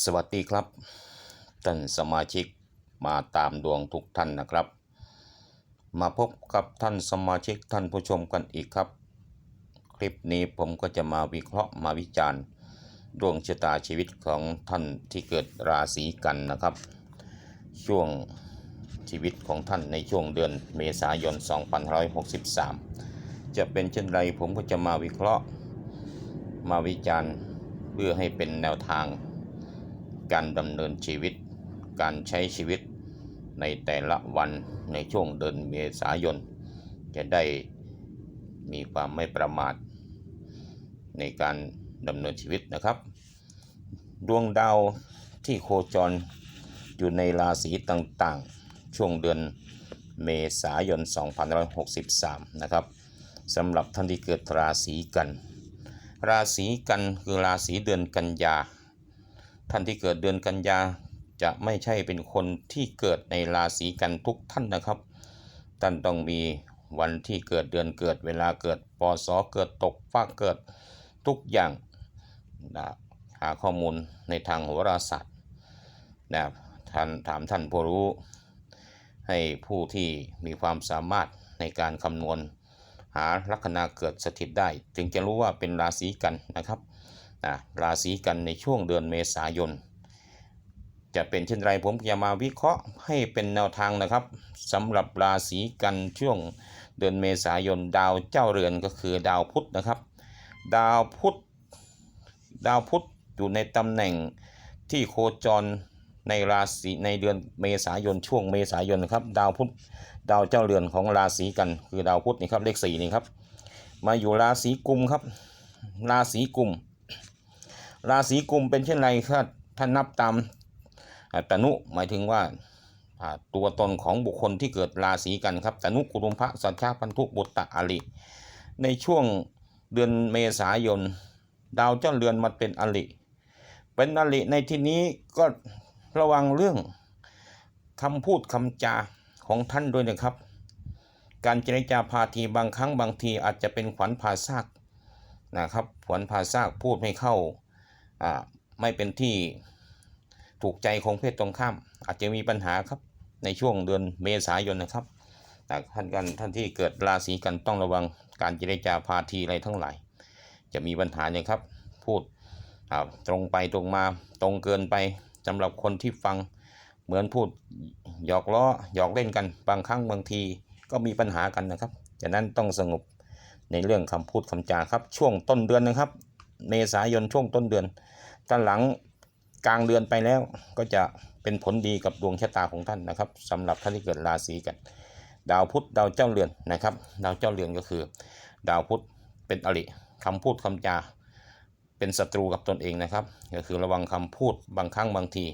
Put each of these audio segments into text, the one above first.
สวัสดีครับ ท่านสมาชิกมาตามดวงทุกท่านนะครับ มาพบกับท่านสมาชิกท่านผู้ชมกันอีกครับ คลิปนี้ผมก็จะมาวิเคราะห์มาวิจารณ์ ดวงชะตาชีวิตของท่านที่เกิดราศีกันนะครับ ช่วงชีวิตของท่านในช่วงเดือนเมษายน 2563 จะเป็นเช่นไรผมก็จะมาวิเคราะห์ มาวิจารณ์เพื่อให้เป็นแนวทาง การดำเนินชีวิต การใช้ชีวิตในแต่ละวันในช่วงเดือนเมษายน จะได้มีความไม่ประมาท ในการดำเนินชีวิตนะครับ ดวงดาวที่โคจรอยู่ในราศีต่างๆ ช่วงเดือนเมษายน 2563 นะครับสำหรับท่านที่เกิดราศีกัน ราศีกันคือราศีเดือนกันยา ท่านที่เกิดเดือนกันยาจะไม่ใช่เป็นคนที่เกิดในราศีกันทุกท่านนะครับ ท่านต้องมีวันที่เกิดเดือนเกิดเวลาเกิดปศเกิดตกฟ้าเกิดทุกอย่างนะหาข้อมูลในทางโหราศาสตร์นะท่านถามท่านผู้รู้ ให้ผู้ที่มีความสามารถในการคำนวณ หาลัคนาเกิดสถิตได้ จึงจะรู้ว่าเป็นราศีกันนะครับ นะราศีกันในช่วงเดือนเมษายน จะเป็นเช่นไรผมจะมาวิเคราะห์ให้เป็นแนวทางนะครับสำหรับราศีกันช่วงเดือนเมษายนดาวเจ้าเรือนก็คือดาวพุธนะครับ ดาวพุธดาวพุธอยู่ในตำแหน่งที่โคจรในราศีในเดือนเมษายนช่วงเมษายนนะครับดาวพุธดาวเจ้าเรือนของราศีกัน คือดาวพุธนี่ครับเลขสี่นี่ครับมาอยู่ราศีกุมครับ ราศีกุม ราศีกุมเป็นเช่นไรครับท่านนับตามตนุหมายถึงว่าตัวตนของบุคคลที่เกิดราศีกันครับตนุกุรุมพระสัญชาพันธุบุตตะอริในช่วงเดือนเมษายน ดาวเจ้าเรือนมาเป็นอริเป็นอริในที่นี้ก็ระวังเรื่องคำพูดคำจาของท่านด้วยนะครับ การเจรจาพาทีบางครั้งบางทีอาจจะเป็นขวัญผ่าซากนะครับขวัญผ่าซากพูดไม่เข้า ไม่เป็นที่ถูกใจของเพศตรงข้าม อาจจะมีปัญหาครับในช่วงเดือนเมษายนนะครับแต่ท่านกันท่านที่เกิดราศีกันต้องระวังการเจรจาพาทีอะไรทั้งหลาย จะมีปัญหาเนี่ยครับ พูดตรงไปตรงมาตรงเกินไปสำหรับคนที่ฟังเหมือนพูดหยอกล้อหยอกเล่นกันบางครั้งบางทีก็มีปัญหากันนะครับฉะนั้นต้องสงบในเรื่องคำพูดคำจาครับ ช่วงต้นเดือนนะครับ เมษายนช่วงต้นเดือนถ้าหลังกลางเดือนไปแล้วก็จะเป็นผลดีกับดวงชะตาของท่านนะครับสำหรับท่านที่เกิดราศีกัน ดาวพุธดาวเจ้าเรือนนะครับ ดาวเจ้าเรือนก็คือ ดาวพุธเป็นอริคำพูดคำจาเป็นศัตรูกับตนเองนะครับ ก็คือระวังคำพูดบางครั้งบางที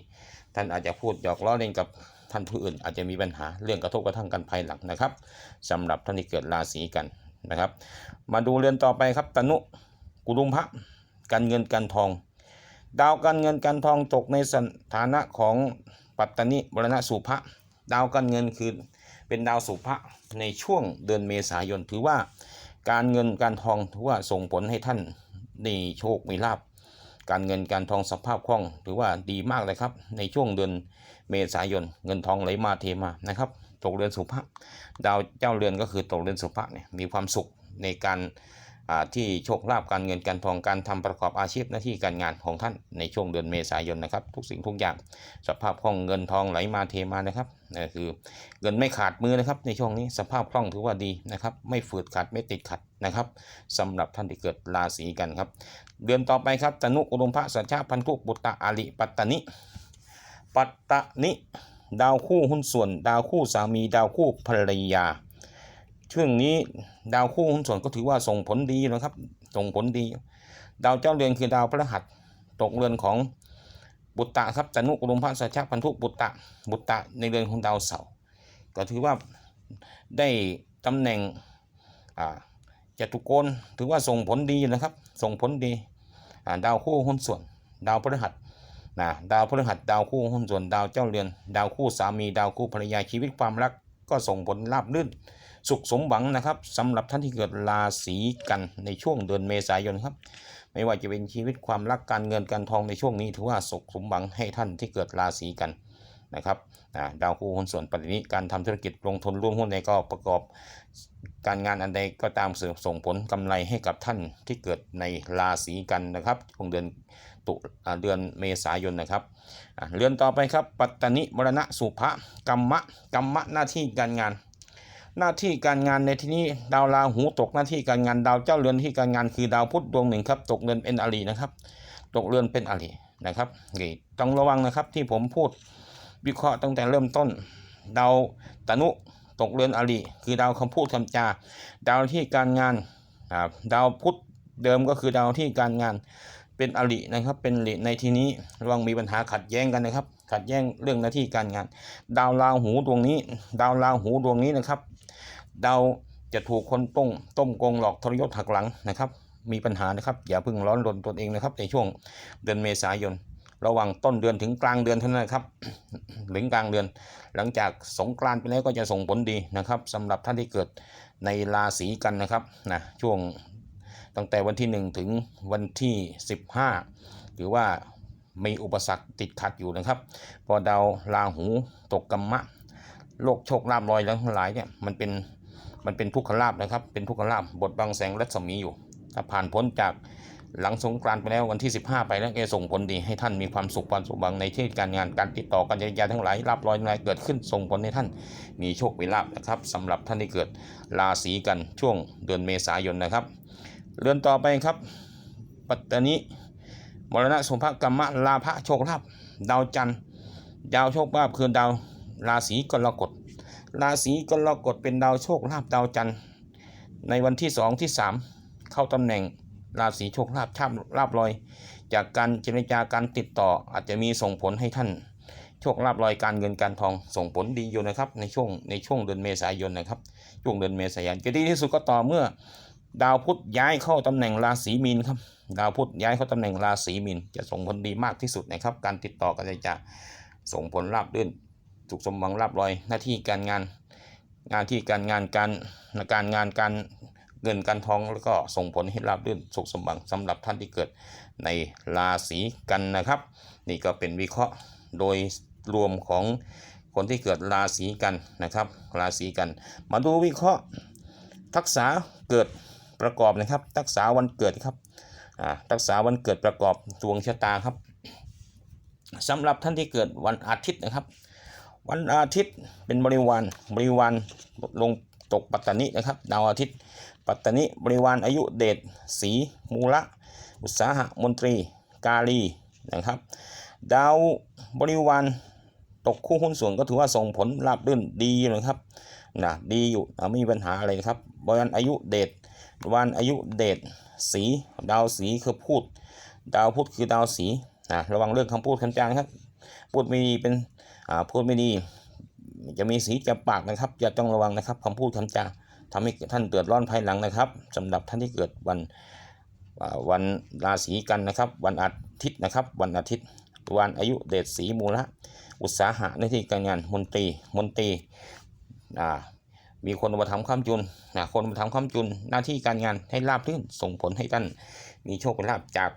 ท่านอาจจะพูดหยอกล้อเล่นกับท่านผู้อื่น อาจจะมีปัญหาเรื่องกระทบกระทั่งกันภายหลังนะครับสำหรับท่านที่เกิดราศีกันนะครับ มาดูเรือนต่อไปครับตนุกุลุมพระ การเงินการทอง ดาวการเงินการทองตกในสถานะของปัตตนิบรณะสุภะดาวการเงินคือเป็นดาวสุภะในช่วงเดือนเมษายนถือว่าการเงินการทองถือว่าส่งผลให้ท่านมีโชคมีลาภการเงินการทองสภาพคล่องถือว่าดีมากเลยครับ ในช่วงเดือนเมษายน เงินทองไหลมาเทมานะครับตกเรือนสุภะดาวเจ้าเรือนก็คือตกเรือนสุภะเนี่ยมีความสุขในการ ที่โชคลาภการเงินการทองการทำประกอบอาชีพหน้าที่การงานของท่านในช่วงเดือนเมษายนนะครับ ทุกสิ่งทุกอย่างสภาพคล่องเงินทองไหลมาเทมานะครับนั่คือเงินไม่ขาดมือนะครับ ในช่วงนี้สภาพคล่องถือว่าดีนะครับ ไม่ฝืดขัดไม่ติดขัดนะครับสำหรับท่านที่เกิดราศีกันครับ เดือนต่อไปครับตนุอุดมพระสัญชาพันธุบุตตะอาริปัตตนิปัตตนิ ดาวคู่หุ้นส่วน ดาวคู่สามีดาวคู่ภรรยา ช่วงนี้ดาวคู่หุ้นส่วนก็ถือว่าส่งผลดีนะครับ ส่งผลดี ดาวเจ้าเรือนคือดาวพฤหัสตกเรือนของบุตตะครับตนุอุมพระสัญชพันธุบุตตะบุตตะในเรือนของดาวเสาร์ก็ถือว่าได้ตำแหน่งจตุโกณถือว่าส่งผลดีนะครับ ส่งผลดีดาวคู่หุ้นส่วน ดาวพฤหัสนะดาวพฤหัสดาวคู่หุ้นส่วนดาวเจ้าเรือน ดาวคู่สามีดาวคู่ภรรยาชีวิตความรัก ก็ส่งผลราบรื่น สุขสมหวังนะครับสำหรับท่านที่เกิดราศีกันในช่วงเดือนเมษายนครับ ไม่ว่าจะเป็นชีวิตความรักการเงินการทองในช่วงนี้ถือว่าสุขสมหวังให้ท่านที่เกิดราศีกัน นะครับอ่าดาวคู่หุ้นส่วนปัจจุบันการทำธุรกิจลงทุนร่วมหุ้นในก็ประกอบ การงานอันใดก็ตามเสริมส่งผลกำไรให้กับท่านที่เกิดในราศีกันนะครับช่วงเดือนตุอ่าเดือนเมษายนนะครับเรือนต่อไปครับ ปัตตนิมรณะสุภะกรรมะกรรมะหน้าที่การงานหน้าที่การงานในที่นี้ดาวราหูตกหน้าที่การงานดาวเจ้าเรือนที่การงานคือดาวพุธดวงหนึ่งครับตกเรือนเป็นอรินะครับ ตกเรือนเป็นอรินะครับต้องระวังนะครับที่ผมพูด วิเคราะห์ตั้งแต่เริ่มต้น ดาวตนุตกเรือนอริคือดาวคำพูดคำจา ดาวที่การงานอ่าดาวพุธเดิมก็คือดาวที่การงานเป็นอรินะครับ เป็นอริในที่นี้ระวังมีปัญหาขัดแย้งกันนะครับ ขัดแย้งเรื่องหน้าที่การงาน ดาวราหูดวงนี้ ดาวราหูดวงนี้นะครับ ดาวจะถูกคนต้มต้มโกงหลอกทรยศหักหลังนะครับ มีปัญหานะครับ อย่าเพิ่งร้อนรนตนเองนะครับ ในช่วงเดือนเมษายน ระหว่างต้นเดือนถึงกลางเดือนเท่านั้นครับถึงกลางเดือน หลังจากสงกรานต์ไปแล้วก็จะส่งผลดีนะครับสำหรับท่านที่เกิดในราศีกันนะครับนะช่วงตั้งแต่วันที่ 1 ถึงวันที่ 15ถือว่ามีอุปสรรคติดขัดอยู่นะครับ พอดาวราหูตกกัมมะโลกโชคลาภลอยแล้วทั้งหลายเนี่ยมันเป็นมันเป็นทุกขลาภนะครับ เป็นทุกขลาภบทบังแสงรัศมีอยู่ถ้าผ่านพ้นจาก หลังสงกรานต์ไปแล้ววันที่ 15 ไปแล้วแกส่งผลดีให้ท่านมีความสุขความสุขบังในเที่การงานการติดต่อการเจรจาทั้งหลายลาภลอยทั้งหลายเกิดขึ้นส่งผลให้ท่าน มีโชคมีลาภนะครับสำหรับท่านที่เกิดราศีกันช่วงเดือนเมษายนนะครับ เรือนต่อไปครับ ปัตตานิมรณะสมภกรรมะลาภะโชคลาภดาวจันทร์ดาวโชคลาภคือดาวราศีกรกฎราศีกรกฎเป็นดาวโชคลาภดาวจันทร์ในวันที่สองที่สามเข้าตำแหน่ง ราศีโชคลาภชาบลาบลอย จากการเจรจาการติดต่ออาจจะมีส่งผลให้ท่าน โชคลาภลอยการเงินการทองส่งผลดีอยู่นะครับในช่วงในช่วงเดือนเมษายนนะครับช่วงเดือนเมษายนจะดีที่สุดก็ต่อเมื่อ ดาวพุธย้ายเข้าตำแหน่งราศีมีนครับดาวพุธย้ายเข้าตำแหน่งราศีมีนจะส่งผลดีมากที่สุดนะครับ การติดต่อกันจะส่งผลราบรื่นสุขสมหวังราบรอยหน้าที่การงานงานที่การงานการการงานการ เงินการทองแล้วก็ส่งผลให้ราบรื่นสุขสมหวังสำหรับท่านที่เกิดในราศีกันนะครับ นี่ก็เป็นวิเคราะห์โดยรวมของคนที่เกิดราศีกันนะครับ ราศีกัน มาดูวิเคราะห์ ทักษะเกิดประกอบนะครับ ทักษะวันเกิดครับทักษะวันเกิดประกอบดวงชะตาครับสำหรับท่านที่เกิดวันอาทิตย์นะครับ วันอาทิตย์เป็นบริวารบริวารลงตกปัตตานินะครับดาวอาทิตย์ ปัตตานิบริวารอายุเดชสีมูละ อุตสาหะมนตรี กาลีนะครับ ดาวบริวารตกคู่หุ้นส่วนก็ถือว่าส่งผลราบรื่นดีอยู่นะครับนะดีอยู่ไม่มีปัญหาอะไรครับบริวารอายุเดชวันอายุเดชสีดาวสีคือพูด ดาวพุธคือดาวสีนะระวังเรื่องคำพูดคำจานะครับพูดไม่ดีเป็นอ่าพูดไม่ดี จะมีสีจะปากนะครับอย่าต้องระวังนะครับคำพูดคำจา ทำให้ท่านเดือดร้อนภายหลังนะครับสำหรับท่านที่เกิดวันวันราศีกันนะครับ วันอาทิตย์นะครับ วันอาทิตย์ วันอายุเดชสีมูละ อุตสาหะในที่การงานมนตรีมนตรีอ่ามีคนมาทำข้ามจุนนะคนมาทำข้ามจุนหน้าที่การงานให้ราบรื่นส่งผลให้ท่านมีโชคลาภจาก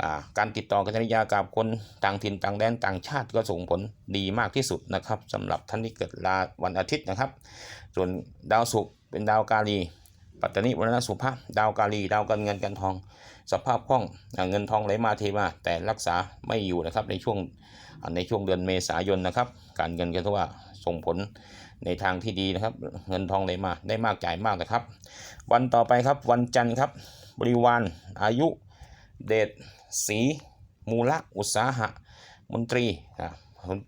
อ่าการติดต่อกันยากับคนต่างถิ่นต่างแดนต่างชาติก็ส่งผลดีมากที่สุดนะครับสำหรับท่านที่เกิดราวันอาทิตย์นะครับ ส่วนดาวศุกร์ เป็นดาวกาลี ปัตตานิวรณสุภาดาวกาลี ดาวการเงินการทอง สภาพคล่องเงินทองไหลมาเทมา แต่รักษาไม่อยู่นะครับในช่วงในช่วงเดือนเมษายนนะครับ การเงินก็ถือว่าส่งผลในทางที่ดีนะครับ เงินทองไหลมาได้มากจ่ายมากนะครับ วันต่อไปครับวันจันทร์ครับบริวารอายุเดชสีมูลอุตสาหะมนตรีอะ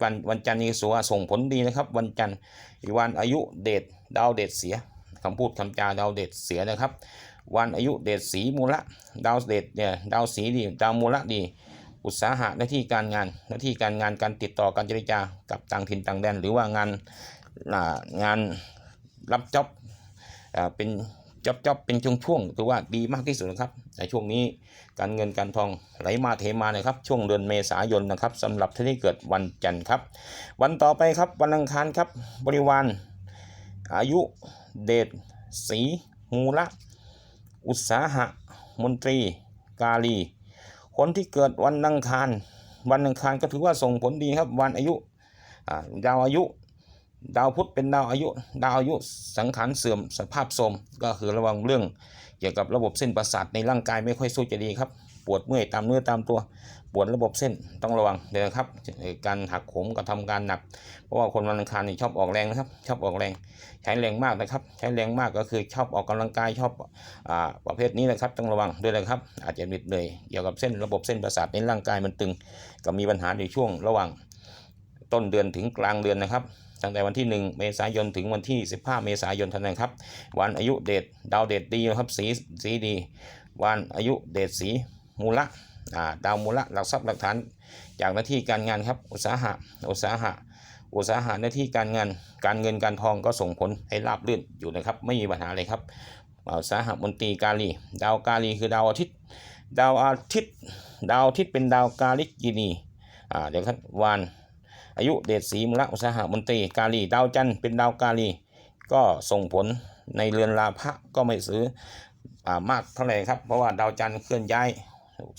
วันวันจันทร์นี้สัวาส่งผลดีนะครับ วันจันทร์อีวันอายุเดชดาวเดชเสีย คำพูดคำจาดาวเดชเสียนะครับ วันอายุเดชสีมูละดาวเดชเนี่ยดาวสีดีดาวมูละดี อุตสาหะหน้าที่การงานหน้าที่การงานการติดต่อการเจรจากับต่างถิ่นต่างแดน หรือว่างานงานรับจ็อบเป็นจ็อบจ็อบเป็นช่วงๆถือว่าดีมากที่สุดนะครับในช่วงนี้การเงินการทองไหลมาเทมานะครับ ช่วงเดือนเมษายนนะครับสำหรับท่านที่เกิดวันจันทร์ครับ วันต่อไปครับวันอังคารครับบริวาร อายุ เดชศรีมูละ อุตสาหะ มนตรี กาลี คนที่เกิดวันอังคาร วันอังคารก็ถือว่าส่งผลดีครับ วันอายุดาวอายุ ดาวพุธเป็นดาวอายุ ดาวอายุสังขารเสื่อมสภาพโทรมก็คือระวังเรื่อง เกี่ยวกับระบบเส้นประสาทในร่างกายไม่ค่อยสู้จะดีครับ ปวดเมื่อยตามเนื้อตามตัว ปวดระบบเส้นต้องระวังเดี๋ยวนะครับการหักโหมกระทำการหนัก เพราะว่าคนวันอังคารนี่ชอบออกแรงนะครับ ชอบออกแรง ใช้แรงมากนะครับ ใช้แรงมากก็คือชอบออกกำลังกายชอบอ่าประเภทนี้นะครับ ต้องระวังด้วยนะครับ อาจจะน็ดเหนื่อยเกี่ยวกับเส้นระบบเส้นประสาทในร่างกายมันตึง ก็มีปัญหาในช่วงระหว่างต้นเดือนถึงกลางเดือนนะครับตั้งแต่วันที่ 1 เมษายนถึงวันที่ 15 เมษายนเท่านั้นครับ วันอายุเดชดาวเดชดีนะครับสีสีดี วันอายุเดชสีมูละ ดาวมูละหลักทรัพย์หลักฐานจากหน้าที่การงานครับอุตสาหะอุตสาหะอุตสาหะหน้าที่การงานการเงินการทองก็ส่งผลให้ราบรื่นอยู่นะครับ ไม่มีปัญหาเลยครับอุตสาหะมนตรีกาลี ดาวกาลีคือดาวอาทิตย์ ดาวอาทิตย์ ดาวอาทิตย์เป็นดาวกาลิกินีอ่าเดี๋ยวครับวานอายุเดชศรีมุระอุตสาหะมนตรีกาลี ดาวจันทร์เป็นดาวกาลี ก็ส่งผลในเรือนราพะก็ไม่ซื้ออ่ามากเท่าไหร่ครับ เพราะว่าดาวจันทร์เคลื่อนย้าย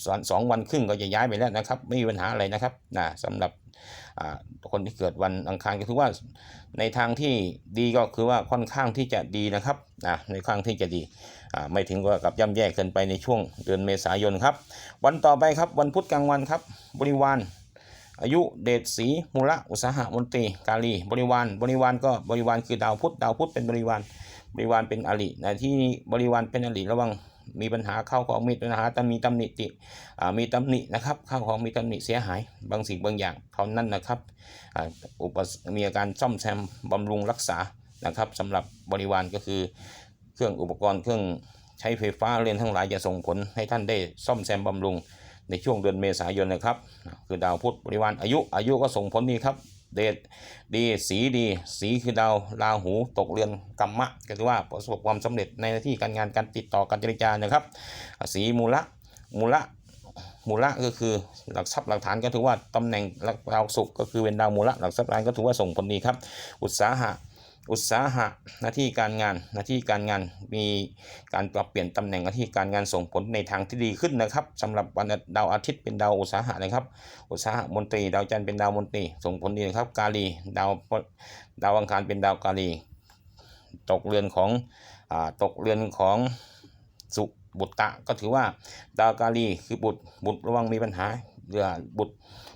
สองสองวันครึ่งก็จะย้ายไปแล้วนะครับ ไม่มีปัญหาอะไรนะครับนะสำหรับคนที่เกิดวันอังคารก็คือว่าในทางที่ดีก็คือว่าค่อนข้างที่จะดีนะครับนะในข้างที่จะดีไม่ถึงกับย่ำแย่เกินไปในช่วงเดือนเมษายนครับ วันต่อไปครับวันพุธกลางวันครับบริวารอายุเดชศีมูละอุตสาหะมนตรีกาลีบริวารบริวารก็บริวารคือดาวพุธดาวพุธเป็นบริวารบริวารเป็นอริในที่บริวารเป็นอริระวัง มีปัญหาเข้าของมีปัญหาตมีตำหนิติมีตำหนินะครับเข้าของมีตำหนิเสียหาย บางสิ่งบางอย่างเท่านั้นนะครับอุปมีอาการซ่อมแซมบำรุงรักษานะครับสำหรับบริวารก็คือเครื่องอุปกรณ์เครื่องใช้ไฟฟ้าเรือนทั้งหลายจะส่งผลให้ท่านได้ซ่อมแซมบำรุงในช่วงเดือนเมษายนนะครับ คือดาวพุธบริวารอายุอายุก็ส่งผลดีครับ เดชดีสีดี สีคือดาวราหูตกเรือนกัมมะก็คือว่าประสบความสำเร็จในหน้าที่การงานการติดต่อการเจรจานะครับ สีมูละมูละมูละก็คือหลักทรัพย์หลักฐานก็ถือว่าตำแหน่งหลักดาวศุกร์ก็คือเป็นดาวมูละหลักทรัพย์หลักฐานก็ถือว่าส่งผลดีครับ อุตสาหะ อุตสาหะหน้าที่การงานหน้าที่การงานมีการปรับเปลี่ยนตำแหน่งหน้าที่การงานส่งผลในทางที่ดีขึ้นนะครับสำหรับวันดาวอาทิตย์เป็นดาวอุตสาหะนะครับอุตสาหะมนตรี ดาวจันทร์เป็นดาวมนตรี ส่งผลดีนะครับกาลีดาวดาวอังคารเป็นดาวกาลี ตกเรือนของอ่าตกเรือนของสุบุตตะก็ถือว่าดาวกาลีคือบุตรบุตรระวังมีปัญหาเรือบุตร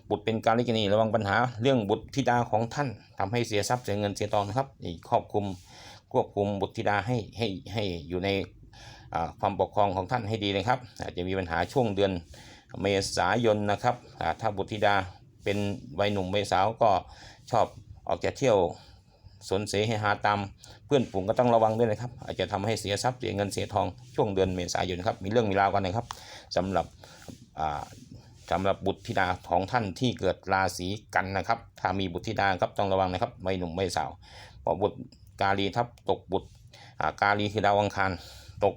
บุตรเป็นการลิกนีระวังปัญหาเรื่องบุตรธิดาของท่านทำให้เสียทรัพย์เสียเงินเสียทองนะครับครอบคุมควบคุมบุตรธิดาให้ให้ให้อยู่ในความปกครองของท่านให้ดีนะครับ อาจจะมีปัญหาช่วงเดือนเมษายนนะครับถ้าบุตรธิดาเป็นวัยหนุ่มวัยสาวก็ชอบออกจะเที่ยวสนเสให้หาตามเพื่อนฝูงก็ต้องระวังด้วยนะครับ อาจจะทำให้เสียทรัพย์เสียเงินเสียทองช่วงเดือนเมษายนครับมีเรื่องมีราวกันนะครับสำหรับอ่า สำหรับบุตรธิดาของท่านที่เกิดราศีกันนะครับ ถ้ามีบุตรธิดาครับต้องระวังนะครับไม่หนุ่มไม่สาวเพราะบุตรกาลีทับตกบุตรกาลีคือดาวอังคารตก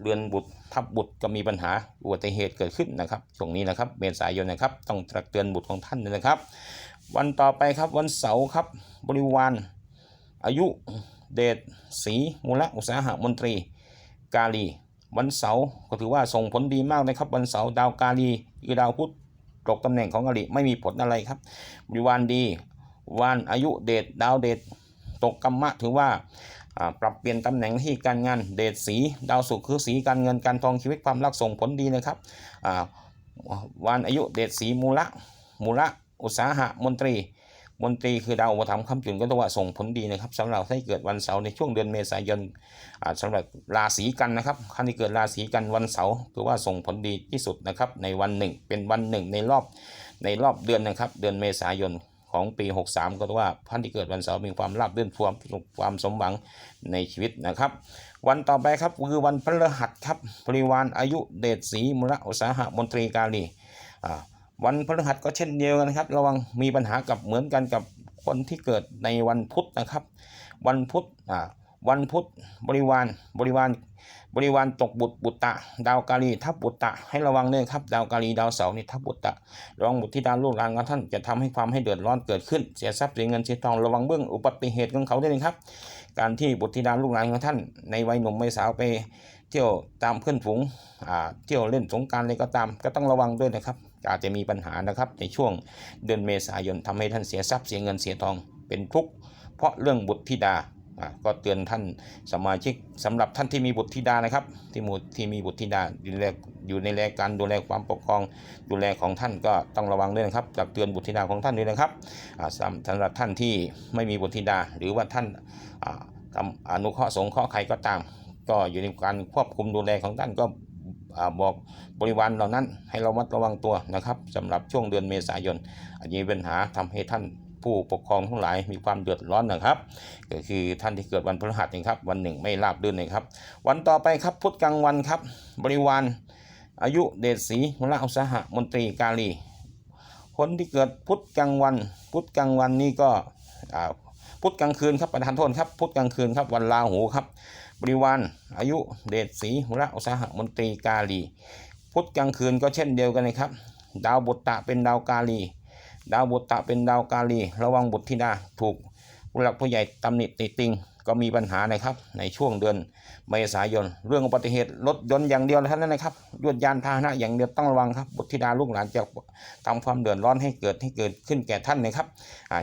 เรือนบุตรทับบุตรก็มีปัญหาอุบัติเหตุเกิดขึ้นนะครับช่วงนี้นะครับเมษายนนะครับต้องตรักเตือนบุตรของท่านด้วยนะครับ วันต่อไปครับวันเสาร์ครับบริวารอายุเดชศรีมูลอุตสาหะมนตรี กาลี วันเสาร์ก็ถือว่าส่งผลดีมากนะครับ วันเสาร์ดาวกาลี คือดาวพุธตกตำแหน่งของกาลีไม่มีผลอะไรครับบริวารดีวันอายุเดชดาวเดชตกกรรมะถือว่าปรับเปลี่ยนตำแหน่งที่การงานเดชสีดาวสุขคือสีการเงินการทองชีวิตความรักส่งผลดีนะครับอ่าวันอายุเดชสีมูละมูละอุตสาหะมนตรี มนตรีคือดาวอุปถัมภ์คำจุนก็ต้องว่าส่งผลดีนะครับสำหรับให้เกิดวันเสาร์ในช่วงเดือนเมษายนอ่าสำหรับราศีกันนะครับท่านที่เกิดราศีกันวันเสาร์ถือว่าส่งผลดีที่สุดนะครับในวันหนึ่งเป็นวันหนึ่งในรอบในรอบเดือนนะครับเดือนเมษายนของปี 63 ก็ถือว่าท่านที่เกิดวันเสาร์มีความราบรื่นความความสมหวังในชีวิตนะครับ วันต่อไปครับคือวันพฤหัสครับบริวารอายุเดชศรีมุระอุตสาหะมนตรีกาลี วันพฤหัสก็เช่นเดียวกันครับ ระวังมีปัญหากับเหมือนกันกับคนที่เกิดในวันพุธนะครับ วันพุธอ่าวันพุธบริวารบริวารบริวารตกบุตรบุตตะ ดาวกาลีทับบุตตะให้ระวังด้วยครับ ดาวกาลีดาวเสาร์นี่ทับบุตตะระวังบุตรธิดาลูกหลานของท่านจะทำให้ความให้เดือดร้อนเกิดขึ้นเสียทรัพย์เสียเงินเสียทองระวังเบื้องอุบัติเหตุของเขาด้วยนะครับ การที่บุตรธิดาลูกหลานของท่าน ในวัยหนุ่มวัยสาวไป เที่ยวตามเพื่อนฝูงอ่าเที่ยวเล่นสงการอะไรก็ตาม ก็ต้องระวังด้วยนะครับ อาจจะมีปัญหานะครับในช่วงเดือนเมษายนทำให้ท่านเสียทรัพย์เสียเงินเสียทองเป็นทุกข์เพราะเรื่องบุตรธิดาก็เตือนท่านสมาชิกสำหรับท่านที่มีบุตรธิดานะครับ ที่มูที่มีบุตรธิดาดูแลอยู่ในแลการดูแลความปกครองดูแลของท่านก็ต้องระวังด้วยนะครับตักเตือนบุตรธิดาของท่านด้วยนะครับสำหรับท่านที่ไม่มีบุตรธิดา หรือว่าท่านออนุเคราะห์สงเคราะห์ใครก็ตาม ก็อยู่ในการควบคุมดูแลของท่านก็ บอกบริวารเหล่านั้นให้เรามัดระวังตัวนะครับสำหรับช่วงเดือนเมษายนอาจจะมีปัญหาทำให้ท่านผู้ปกครองทั้งหลายมีความเดือดร้อนนะครับ ก็คือท่านที่เกิดวันพฤหัสนะครับ วันหนึ่งไม่ราบรื่นนะครับ วันต่อไปครับพุธกลางวันครับ บริวารอายุเดชศรีมลอุตสาหะมนตรีกาลี คนที่เกิดพุธกลางวัน พุธกลางวันนี่ก็พุธกลางคืนครับประธานโทษครับพุธกลางคืนครับวันลาหูครับ บริวารอายุเดชศรีมลอุตสาหมนตรีกาลีพุธกลางคืนก็เช่นเดียวกันนะครับ ดาวบุตตะเป็นดาวกาลี ดาวบุตตะเป็นดาวกาลี ระวังบุตรธิดาถูกผู้หลักผู้ใหญ่ตำหนิติติงก็มีปัญหานะครับในช่วงเดือนเมษายน เรื่องอุบัติเหตุรถยนต์อย่างเดียวเท่านั้นนะครับยวดยานพาหนะอย่างเดียวต้องระวังครับบุตรธิดาลูกหลานจะทำความเดือดร้อนให้เกิดให้เกิดขึ้นแก่ท่านนะครับ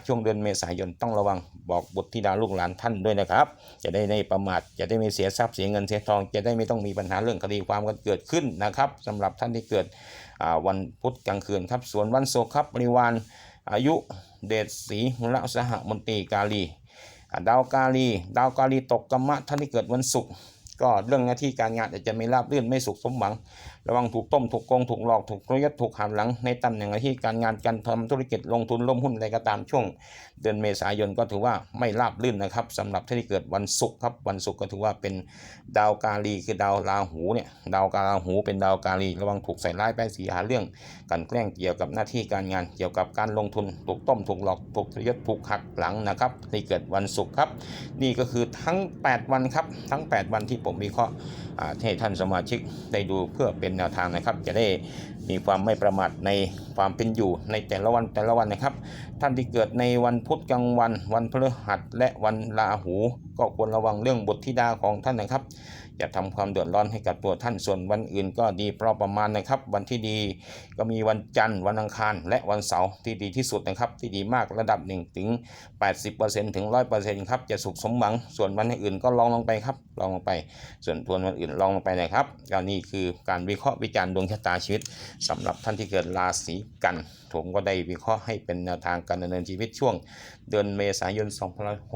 ช่วงเดือนเมษายนต้องระวังบอกบุตรธิดาลูกหลานท่านด้วยนะครับ จะได้ไม่ประมาทจะได้ไม่เสียทรัพย์เสียเงินเสียทอง จะได้ไม่ต้องมีปัญหาเรื่องคดีความกันเกิดขึ้นนะครับสำหรับท่านที่เกิดวันพุธกลางคืนครับส่วนวันศุกร์ครับบริวารอายุเดชศรีมุลสหมนตรีกาลี ดาวกาลี ดาวกาลีตกกรรมะท่านที่เกิดวันศุกร์ก็เรื่องหน้าที่การงานอาจจะไม่ราบรื่นไม่สุขสมหวัง ระวังถูกต้มถูกโกงถูกหลอกถูกกยศถูกหันหลังในตำแหน่งหน้าที่การงานการทำธุรกิจลงทุนร่วมหุ้นอะไรก็ตามช่วง เดือนเมษายนก็ถือว่าไม่ราบรื่นนะครับสำหรับท่านที่เกิดวันศุกร์ครับวันศุกร์ก็ถือว่าเป็นดาวกาลีคือดาวราหูเนี่ยดาวกาลาหู เป็นดาวกาลีระวังถูกใส่ร้ายแป้สีหาเรื่องกันแกล้งเกี่ยวกับหน้าที่การงาน เกี่ยวกับการลงทุนถูกต้มถูกหลอกถูกทรยศถูกหักหลังนะครับที่เกิดวันศุกร์ครับ นี่ก็คือทั้ง 8 วันครับทั้ง 8 วันที่ผมวิเคราะห์ให้ท่านสมาชิกได้ดูเพื่อเป็นแนวทางนะครับ จะได้ มีความไม่ประมาทในความเป็นอยู่ในแต่ละวันแต่ละวันนะครับ ท่านที่เกิดในวันพุธกลางวัน วันพฤหัส และวันราหู ก็ควรระวังเรื่องบุตรธิดาของท่านนะครับ จะทำความเดือดร้อนให้กับตัวท่านส่วนวันอื่นก็ดีพอประมาณนะครับ วันที่ดีก็มีวันจันทร์วันอังคาร และวันเสาร์ที่ดีที่สุดนะครับ ที่ดีมากระดับ1ถึง80%ถึง 100%ครับจะสุขสมหวังส่วนวันอื่นก็ลองลงไปครับลองลงไป ส่วนตัววันอื่นลองลงไปนะครับก็นี่คือการวิเคราะห์วิจารณ์ดวงชะตาชีวิตสำหรับท่านที่เกิดราศีกันผมก็ได้วิเคราะห์ให้เป็นแนวทางการดำเนินชีวิตช่วง เดือนเมษายน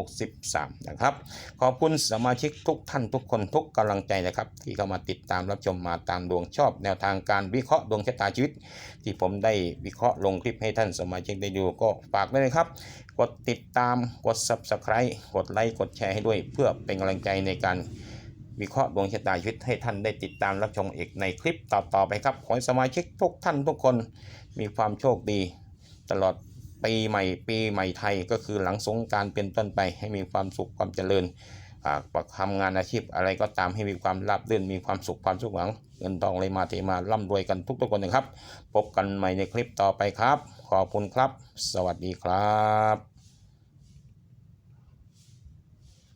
2563 นะครับ ขอบคุณสมาชิกทุกท่านทุกคนทุกกำลังใจนะครับ ที่เข้ามาติดตามรับชมมาตามดวงชอบ แนวทางการวิเคราะห์ดวงชะตาชีวิต ที่ผมได้วิเคราะห์ลงคลิปให้ท่านสมาชิกได้ดูก็ฝากด้วยนะครับ กดติดตามกด subscribe กดไลค์กดแชร์ให้ด้วย เพื่อเป็นกำลังใจในการวิเคราะห์ดวงชะตาชีวิตให้ท่านได้ติดตามรับชมอีกในคลิปต่อๆไปครับ ขอให้สมาชิกทุกท่านทุกคนมีความโชคดี ตลอด ปีใหม่ปีใหม่ไทยก็คือหลังสงการเป็นต้นไปให้มีความสุขความเจริญประทำงานอาชีพอะไรก็ตามให้มีความราบรื่นมีความสุขความสุขหวังเงินทองเลยมาเทมาร่ำรวยกันทุกทุกคนนะครับ พบกันใหม่ในคลิปต่อไปครับ ขอบคุณครับ สวัสดีครับ